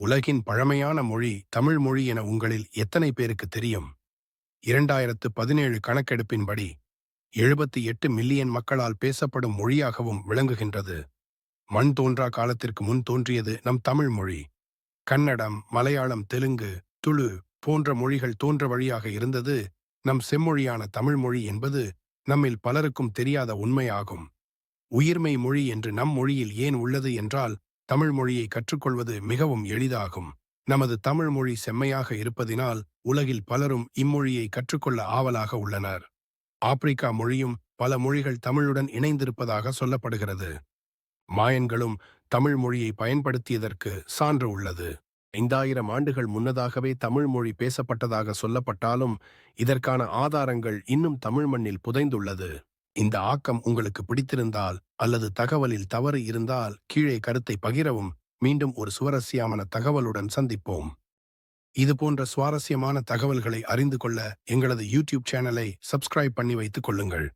உலகின் பழமையான மொழி தமிழ் மொழி என உங்களில் எத்தனை பேருக்கு தெரியும்? இரண்டாயிரத்து பதினேழு கணக்கெடுப்பின்படி எழுபத்தி எட்டு மில்லியன் மக்களால் பேசப்படும் மொழியாகவும் விளங்குகின்றது. மண் தோன்றா காலத்திற்கு முன் தோன்றியது நம் தமிழ் மொழி. கன்னடம் மலையாளம் தெலுங்கு துளு போன்ற மொழிகள் தோன்ற வழியாக இருந்தது நம் செம்மொழியான தமிழ் மொழி என்பது நம்மில் பலருக்கும் தெரியாத உண்மையாகும். உயிர்மை மொழி என்று நம் மொழியில் ஏன் உள்ளது என்றால் தமிழ் மொழியை கற்றுக்கொள்வது மிகவும் எளிதாகும். நமது தமிழ் மொழி செம்மையாக இருப்பதினால் உலகில் பலரும் இம்மொழியை கற்றுக்கொள்ள ஆவலாக உள்ளனர். ஆப்பிரிக்கா மொழியும் பல மொழிகள் தமிழுடன் இணைந்திருப்பதாக சொல்லப்படுகிறது. மாயன்களும் தமிழ் மொழியை பயன்படுத்தியதற்கு சான்று உள்ளது. ஐந்தாயிரம் ஆண்டுகள் முன்னதாகவே தமிழ் மொழி பேசப்பட்டதாக சொல்லப்பட்டாலும் இதற்கான ஆதாரங்கள் இன்னும் தமிழ் மண்ணில் புதைந்துள்ளது. இந்த ஆக்கம் உங்களுக்கு பிடித்திருந்தால் அல்லது தகவலில் தவறு இருந்தால் கீழே கருத்தை பகிரவும். மீண்டும் ஒரு சுவாரஸ்யமான தகவலுடன் சந்திப்போம். இது போன்ற சுவாரஸ்யமான தகவல்களை அறிந்து கொள்ள எங்களது யூடியூப் சேனலை சப்ஸ்கிரைப் பண்ணி வைத்துக் கொள்ளுங்கள்.